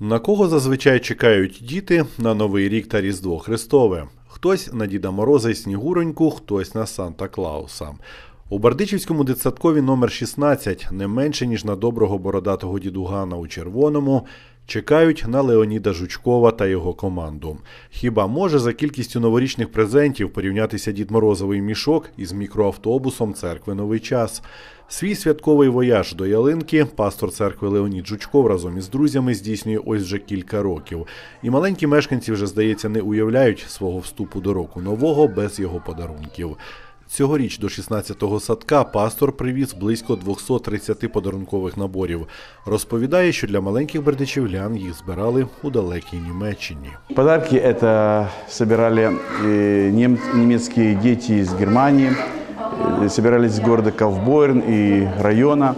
На кого зазвичай чекають діти на Новий рік та Різдво Христове? Хтось на Діда Мороза й Снігуроньку, хтось на Санта Клауса. У Бардичівському дитсадкові номер 16 не менше ніж на доброго бородатого дідугана у червоному. Чекають на Леоніда Жучкова та його команду. Хіба може за кількістю новорічних презентів порівнятися Дід Морозовий мішок із мікроавтобусом церкви Новий час? Свій святковий вояж до ялинки пастор церкви Леонід Жучков разом із друзями здійснює ось вже кілька років. І маленькі мешканці вже, здається, не уявляють свого вступу до року нового без його подарунків. Цьогоріч до 16-го садка пастор привіз близько 230 подарункових наборів. Розповідає, що для маленьких бердичівлян їх збирали у далекій Німеччині. Подарки это собирали э, нем- немецкие дети из Германии, э, собирались из города Ковбойрн и района,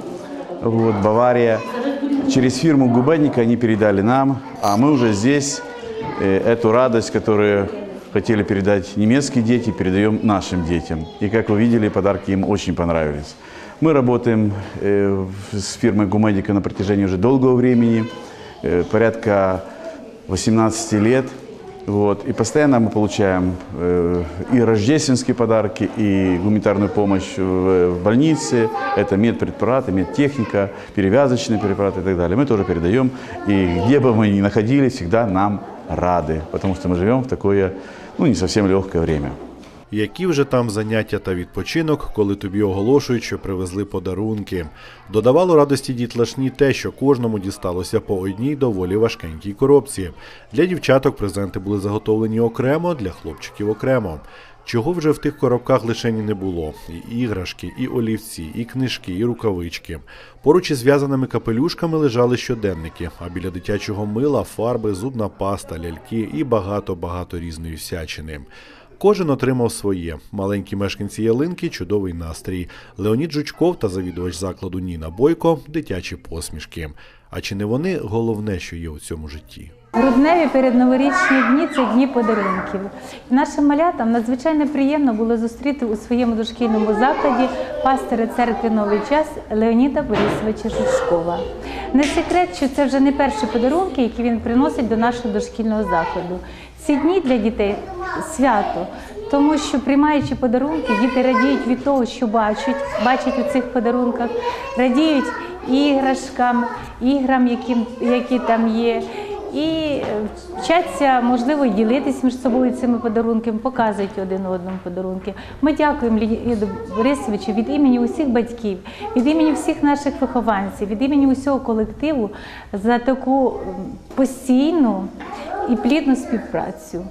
вот, Бавария. Через фирму Губенника они передали нам, а мы уже здесь э, эту радость, которую хотели передать немецкие дети, передаем нашим детям. И как вы видели, подарки им очень понравились. Мы работаем э, в- с фирмой Гумедика на протяжении уже долгого времени, э, порядка 18 лет. Вот. И постоянно мы получаем э, и рождественские подарки, и гуманитарную помощь в, в больнице. Это медпрепараты, медтехника, перевязочные препараты и так далее. Мы тоже передаем. И где бы мы ни находились, всегда нам рады. Потому что мы живем в такое, ну, не совсем легкое время. Які вже там заняття та відпочинок, коли тобі оголошують, що привезли подарунки. Додавало радості дітлашні те, що кожному дісталося по одній доволі важкенькій коробці. Для дівчаток презенти були заготовлені окремо, для хлопчиків окремо. Чого вже в тих коробках лишені не було: і іграшки, і олівці, і книжки, і рукавички. Поруч із зв'язаними капелюшками лежали щоденники, а біля дитячого мила фарби, зубна паста, ляльки і багато-багато різної всячини. Кожен отримав своє. Маленькі мешканці ялинки чудовий настрій. Леонід Жучков та завідувач закладу Ніна Бойко дитячі посмішки. А чи не вони головне, що є у цьому житті? Грудневі передноворічні дні це дні подарунків. Нашим малятам надзвичайно приємно було зустріти у своєму дошкільному закладі пастиря церкви Новий час Леоніда Борисовича Жушкова. Не секрет, що це вже не перші подарунки, які він приносить до нашого дошкільного закладу. Ці дні для дітей свято, тому що приймаючи подарунки, діти радіють від того, що бачать, бачать у цих подарунках, радіють іграшкам, іграм, які, які там є. І е, вчаться, можливо, й ділитись між собою цими подарунками, показують один одному подарунки. Ми дякуємо Леоніду Борисовичу від імені усіх батьків, від імені всіх наших вихованців, від імені усього колективу за таку постійну і плідну співпрацю.